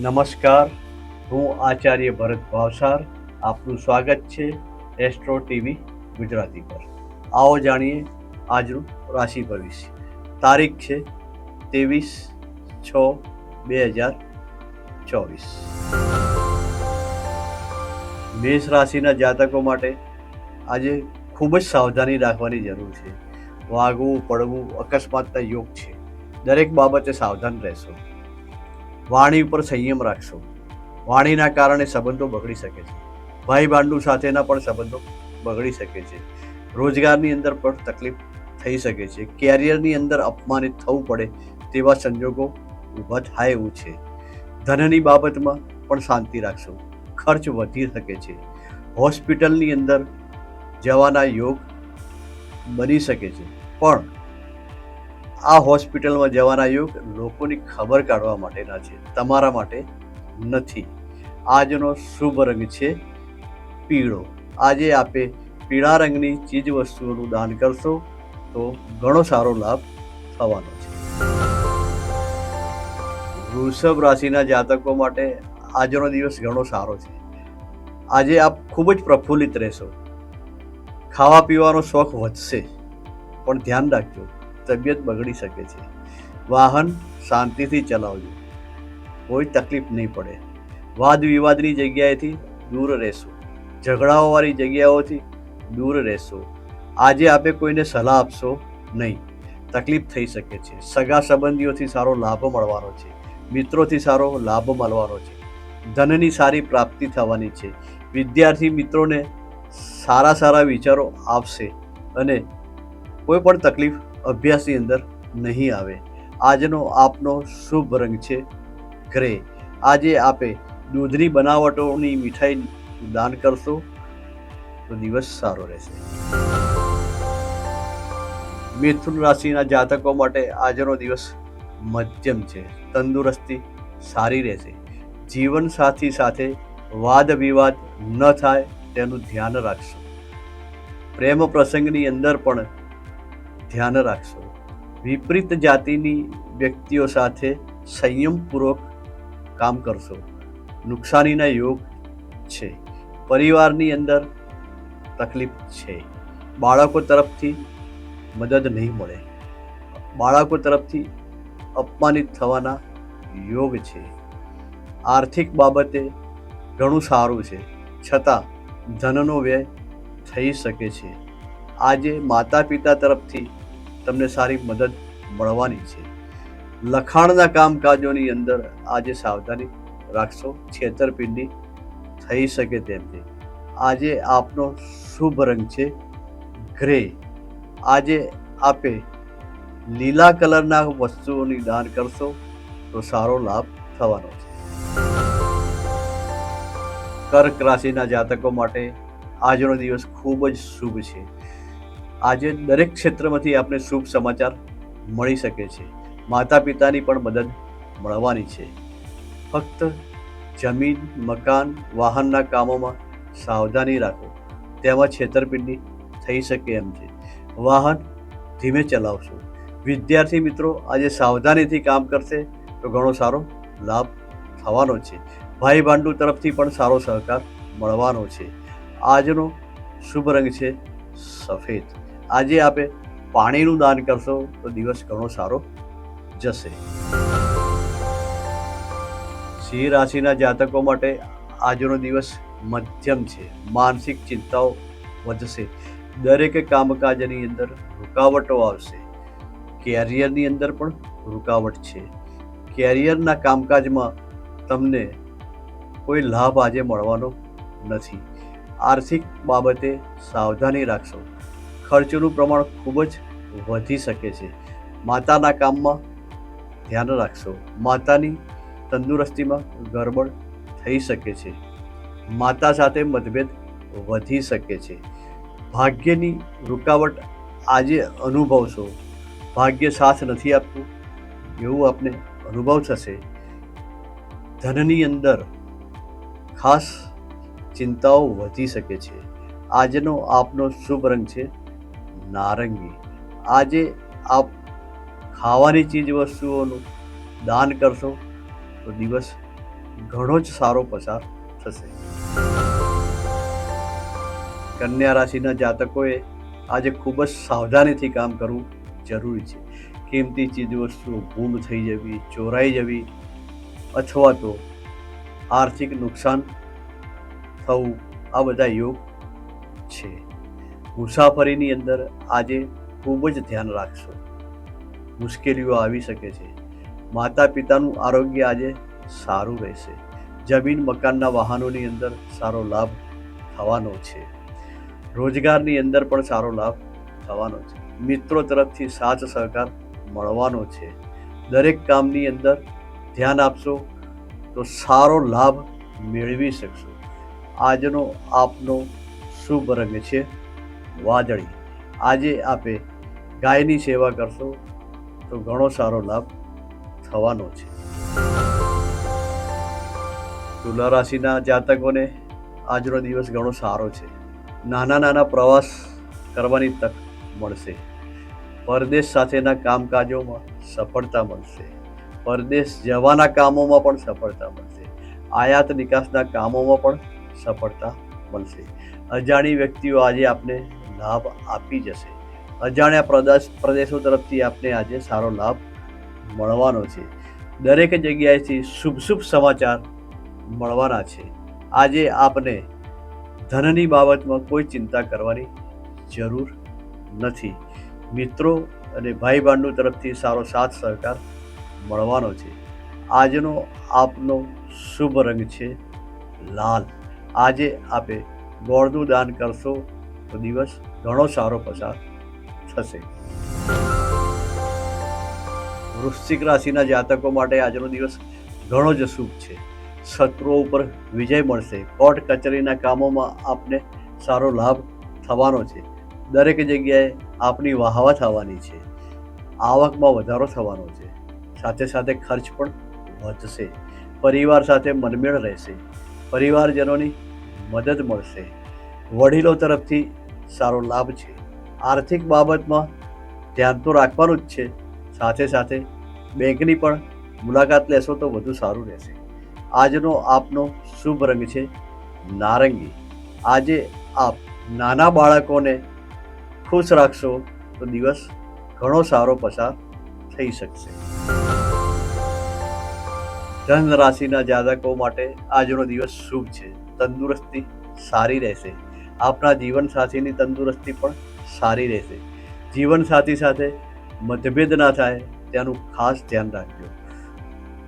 નમસ્કાર. હું આચાર્ય ભરત ભાવસાર. આપનું સ્વાગત છે એસ્ટ્રો ટીવી ગુજરાતી પર. આવો જાણીએ આજનું રાશિ ભવિષ્ય. તારીખ છે ત્રેવીસ છ બે હજાર ચોવીસ. મેષ રાશિના જાતકો માટે આજે ખૂબ જ સાવધાની રાખવાની જરૂર છે. વાગવું પડવું અકસ્માતના યોગ છે. દરેક બાબતે સાવધાન રહેશો. વાણી ઉપર સંયમ રાખશો. વાણીના કારણે સંબંધો બગડી શકે છે. ભાઈ બાંડુ સાથેના પણ સંબંધો બગડી શકે છે. રોજગારની અંદર પણ તકલીફ થઈ શકે છે. કેરિયરની અંદર અપમાનિત થવું પડે તેવા સંજોગો ઊભા થાય એવું છે. ધનની બાબતમાં પણ શાંતિ રાખશો. ખર્ચ વધી શકે છે. હોસ્પિટલની અંદર જવાના યોગ બની શકે છે. પણ આ હોસ્પિટલમાં જવાના યોગ લોકોની ખબર કાઢવા માટેના છે, તમારા માટે નથી. આજનો શુભ રંગ છે પીળો. આજે આપે પીળા રંગની ચીજ વસ્તુઓનું દાન કરશો તો ઘણો સારો લાભ થવાનો છે. વૃષભ રાશિના જાતકો માટે આજનો દિવસ ઘણો સારો છે. આજે આપ ખૂબ જ પ્રફુલ્લિત રહેશો. ખાવા પીવાનો શોખ વધશે, પણ ધ્યાન રાખજો. તબિયત બગડી શકે છે. વાહન શાંતિથી ચલાવજો. કોઈ તકલીફ નહીં પડે. વાદ વિવાદની જગ્યાએથી દૂર રહેશો. ઝઘડાઓવાળી જગ્યાઓથી દૂર રહેશો. આજે આપે કોઈને સલાહ આપશો? નહીં. તકલીફ થઈ શકે છે. સગા સંબંધીઓથી સારો લાભ મળવાનો છે. મિત્રોથી સારો લાભ મળવાનો છે. ધનની સારી પ્રાપ્તિ થવાની છે. વિદ્યાર્થી મિત્રોને સારા સારા વિચારો આપશે અને કોઈ પણ તકલીફ અભ્યાસની અંદર નહીં આવે. આજનો આપનો શુભ રંગ છે ગ્રે. આજે આપે દૂધની બનાવટોની મીઠાઈ દાન કરશો તો દિવસ સારો રહેશે. મિથુન રાશિના જાતકો માટે આજનો દિવસ મધ્યમ છે. તંદુરસ્તી સારી રહેશે. જીવનસાથી સાથે વાદ વિવાદ ન થાય તેનું ધ્યાન રાખશો. પ્રેમ પ્રસંગની અંદર પણ ધ્યાન રાખશો. વિપરીત જાતિની વ્યક્તિઓ સાથે સંયમપૂર્વક કામ કરશો. નુકસાનીના યોગ છે. પરિવારની અંદર તકલીફ છે. બાળકો તરફથી મદદ નહીં મળે. બાળકો તરફથી અપમાનિત થવાના યોગ છે. આર્થિક બાબતે ઘણું સારું છે. છતાં ધનનો વ્યય થઈ શકે છે. આજે માતા પિતા તરફથી તમને સારી મદદ મળવાની છે. લખાણના કામકાજોની અંદર આજે સાવધાની રાખશો. છેતરપિંડી થઈ શકે તેમ છે આજે આપનો શુભ રંગ છે ગ્રે. આજે આપે લીલા કલરના વસ્તુઓની દાન કરશો તો સારો લાભ થવાનો છે. કર્ક રાશિના જાતકો માટે આજનો દિવસ ખૂબ જ શુભ છે. આજે દરેક ક્ષેત્રમાંથી આપણે શુભ સમાચાર મળી શકે છે. માતા પિતાની પણ મદદ મળવાની છે. ફક્ત જમીન, મકાન, વાહનના કામોમાં સાવધાની રાખો. તેમાં છેતરપિંડી થઈ શકે એમ છે. વાહન ધીમે ચલાવશો. વિદ્યાર્થી મિત્રો આજે સાવધાનીથી કામ કરશે તો ઘણો સારો લાભ થવાનો છે. ભાઈ ભાંડુ તરફથી પણ સારો સહકાર મળવાનો છે. આજનો શુભ રંગ છે સફેદ. આજે આપે પાણીનું દાન કરશો તો દિવસ ઘણો સારો જશે. સિંહ રાશિના જાતકો માટે આજનો દિવસ મધ્યમ છે. માનસિક ચિંતાઓ વધશે. દરેક કામકાજની અંદર રૂકાવટો આવશે. કેરિયરની અંદર પણ રૂકાવટ છે. કેરિયરના કામકાજમાં તમને કોઈ લાભ આજે મળવાનો નથી. આર્થિક બાબતે સાવધાની રાખશો. ખર્ચનું પ્રમાણ ખૂબ જ વધી શકે છે. માતાના કામમાં ધ્યાન રાખશો. માતાની તંદુરસ્તીમાં ગરબડ થઈ શકે છે. માતા સાથે મતભેદ વધી શકે છે. ભાગ્યની રૂકાવટ આજે અનુભવશો. ભાગ્ય સાથ નથી આપતું એવું આપને અનુભવ થશે. ધનની અંદર ખાસ ચિંતાઓ વધી શકે છે. આજનો આપનો શુભ રંગ છે નારંગી. આજે આપ ખાવાની ચીજ વસ્તુઓનું દાન કરશો તો દિવસ ઘણો જ સારો પસાર થશે. કન્યા રાશિના જાતકોએ આજે ખૂબ જ સાવધાનીથી કામ કરવું જરૂરી છે. કિંમતી ચીજવસ્તુઓ ગુમ થઈ જવી, ચોરાઈ જવી અથવા તો આર્થિક નુકસાન થવું આ બધા યોગ છે. મુસાફરીની અંદર આજે ખૂબ જ ધ્યાન રાખશો. મુશ્કેલીઓ આવી શકે છે. માતા પિતાનું આરોગ્ય આજે સારું રહેશે. જમીન મકાનના વાહનોની અંદર સારો લાભ થવાનો છે. રોજગારની અંદર પણ સારો લાભ થવાનો છે. મિત્રો તરફથી સાથ સહકાર મળવાનો છે. દરેક કામની અંદર ધ્યાન આપશો તો સારો લાભ મેળવી શકશો. આજનો આપનો શુભ રંગ છે. વાદળી. આજે આપે ગાયની સેવા કરશો તો ઘણો સારો લાભ થવાનો છે. તુલા રાશિના જાતકોને આજનો દિવસ ઘણો સારો છે. નાના નાના પ્રવાસ કરવાની તક મળશે. પરદેશ સાથેના કામકાજોમાં સફળતા મળશે. પરદેશ જવાના કામોમાં પણ સફળતા મળશે. આયાત નિકાસના કામોમાં પણ સફળતા મળશે. અજાણી વ્યક્તિઓ આજે આપને લાભ આપી જશે. અજાણ્યા પ્રદેશ, પ્રદેશો તરફથી આપને આજે સારો લાભ મળવાનો છે. દરેક જગ્યાએથી શુભ શુભ સમાચાર મળવાના છે. આજે આપને ધનની બાબતમાં કોઈ ચિંતા કરવાની જરૂર નથી. મિત્રો અને ભાઈ ભાંડુ તરફથી સારો સાથ સહકાર મળવાનો છે. આજનો આપનો શુભ રંગ છે લાલ. આજે આપે ગોળનું દાન કરશો તો દિવસ ઘણો સારો પસાર થશે. વૃશ્ચિક રાશિના જાતકો માટે આજનો દિવસ ઘણો જ શુભ છે. શત્રુઓ ઉપર વિજય મળશે. કોર્ટ કચેરીના કામોમાં આપને સારો લાભ થવાનો છે. દરેક જગ્યાએ આપની વાહવા થવાની છે. આવકમાં વધારો થવાનો છે. સાથે સાથે ખર્ચ પણ વધશે. પરિવાર સાથે મનમેળ રહેશે. પરિવારજનોની મદદ મળશે. વડીલો તરફથી સારો લાભ છે. આર્થિક બાબતમાં ધ્યાન તો રાખવાનું જ છે. સાથે સાથે બેંકની પણ મુલાકાત લેશો તો વધુ સારું રહેશે. આજનો આપનો શુભ રંગ છે નારંગી. આજે આપ નાના બાળકોને ખુશ રાખશો તો દિવસ ઘણો સારો પસાર થઈ શકશે. ધન રાશિના જાતકો માટે આજનો દિવસ શુભ છે. તંદુરસ્તી સારી રહેશે. આપના જીવનસાથીની તંદુરસ્તી પણ સારી રહેશે. જીવનસાથી સાથે મતભેદ ના થાય તેનું ખાસ ધ્યાન રાખજો.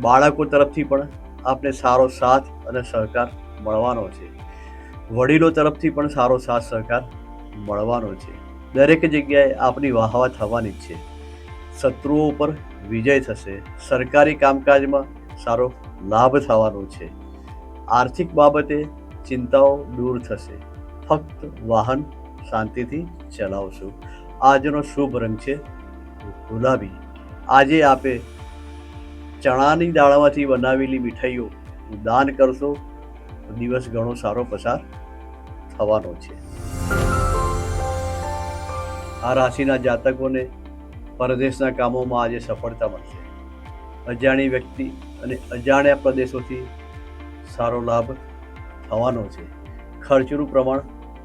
બાળકો તરફથી પણ આપને સારો સાથ અને સહકાર મળવાનો છે. વડીલો તરફથી પણ સારો સાથ, સહકાર મળવાનો છે. દરેક જગ્યાએ આપની વાહવા થવાની જ છે. શત્રુઓ ઉપર વિજય થશે. સરકારી કામકાજમાં સારો લાભ થવાનો છે. આર્થિક બાબતે ચિંતાઓ દૂર થશે. ફક્ત વાહન શાંતિથી ચલાવશો. આજનો શુભ રંગ છે ગુલાબી. આજે આપે ચણાની દાળમાંથી બનાવેલી મીઠાઈઓ દાન કરશો દિવસ ઘણો સારો પસાર થવાનો છે. આ રાશિના જાતકોને પરદેશના કામોમાં આજે સફળતા મળશે. અજાણી વ્યક્તિ અને અજાણ્યા પ્રદેશોથી સારો લાભ થવાનો છે. ખર્ચનું પ્રમાણ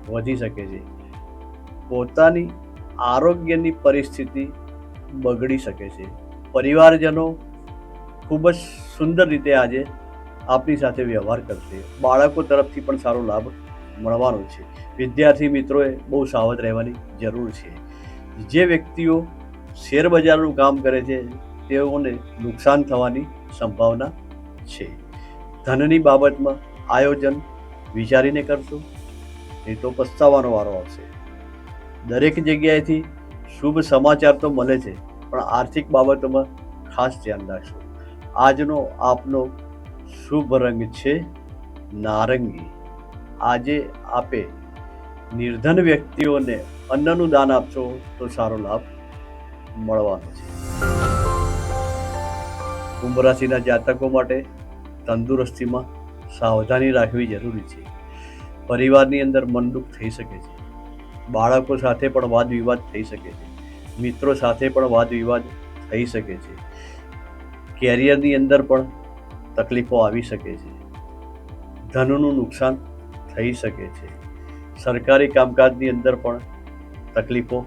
વધી શકે છે. પોતાની આરોગ્યની પરિસ્થિતિ બગડી શકે છે. પરિવારજનો ખૂબ જ સુંદર રીતે આજે આપની સાથે વ્યવહાર કરશે. બાળકો તરફથી પણ સારો લાભ મળવાનો છે. વિદ્યાર્થી મિત્રોએ બહુ સાવધ રહેવાની જરૂર છે. જે વ્યક્તિઓ શેરબજારનું કામ કરે છે, તેઓને નુકસાન થવાની સંભાવના છે. ધનની બાબતમાં આયોજન વિચારીને કરશો એ તો પસ્તાવાનો વારો આવશે. દરેક જગ્યાએથી શુભ સમાચાર તો મળે છે, પણ આર્થિક બાબતોમાં ખાસ ધ્યાન રાખશો. આજનો આપનો શુભ રંગ છે નારંગી. આજે આપે નિર્ધન વ્યક્તિઓને અન્નનું દાન આપશો તો સારો લાભ મળવાનો છે. કુંભ રાશિના જાતકો માટે તંદુરસ્તીમાં સાવધાની રાખવી જરૂરી છે. પરિવારની અંદર મનદુખ થઈ શકે છે. બાળકો સાથે પણ વાદ વિવાદ થઈ શકે છે. મિત્રો સાથે પણ વાદ વિવાદ થઈ શકે છે. કેરિયરની અંદર પણ તકલીફો આવી શકે છે. ધનનું નુકસાન થઈ શકે છે. સરકારી કામકાજની અંદર પણ તકલીફો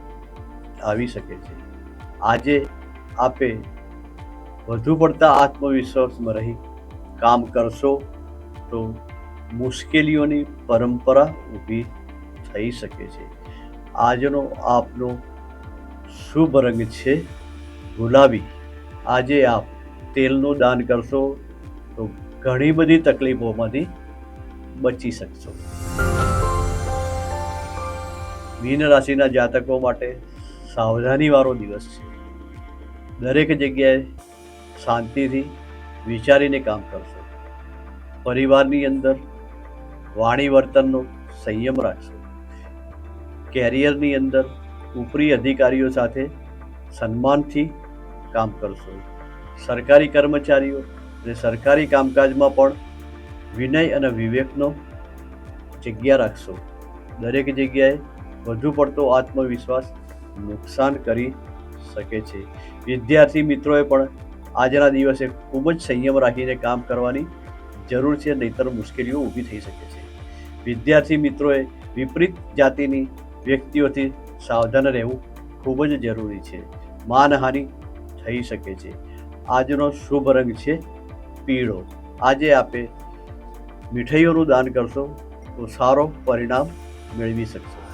આવી શકે છે. આજે આપે વધુ પડતા આત્મવિશ્વાસમાં રહી કામ કરશો તો મુશ્કેલીઓની પરંપરા ઊભી થઈ શકે છે. આજનો આપનો શુભ રંગ છે ગુલાબી. આજે આપ તેલનું દાન કરશો તો ઘણી બધી તકલીફોમાંથી બચી શકશો. મીન રાશિના જાતકો માટે સાવધાનીવાળો દિવસ છે. દરેક જગ્યાએ શાંતિથી વિચારીને કામ કરશો. પરિવારની અંદર વાણી વર્તનનો સંયમ રાખશો. કેરિયરની અંદર ઉપરી અધિકારીઓ સાથે સન્માનથી કામ કરશો. સરકારી કર્મચારીઓ અને સરકારી કામકાજમાં પણ વિનય અને વિવેકનો જગ્યા રાખશો. દરેક જગ્યાએ વધુ પડતો આત્મવિશ્વાસ નુકસાન કરી શકે છે. વિદ્યાર્થી મિત્રોએ પણ આજના દિવસે ખૂબ જ સંયમ રાખીને કામ કરવાની જરૂર છે, નહીતર મુશ્કેલીઓ ઊભી થઈ શકે છે. વિદ્યાર્થી મિત્રોએ વિપરીત જાતિની વ્યક્તિઓથી સાવધાન રહેવું ખૂબ જ જરૂરી છે. માનહાનિ થઈ શકે છે. આજનો શુભ રંગ છે પીળો. આજે આપે મીઠાઈઓનું દાન કરશો તો સારો પરિણામ મેળવી શકશો.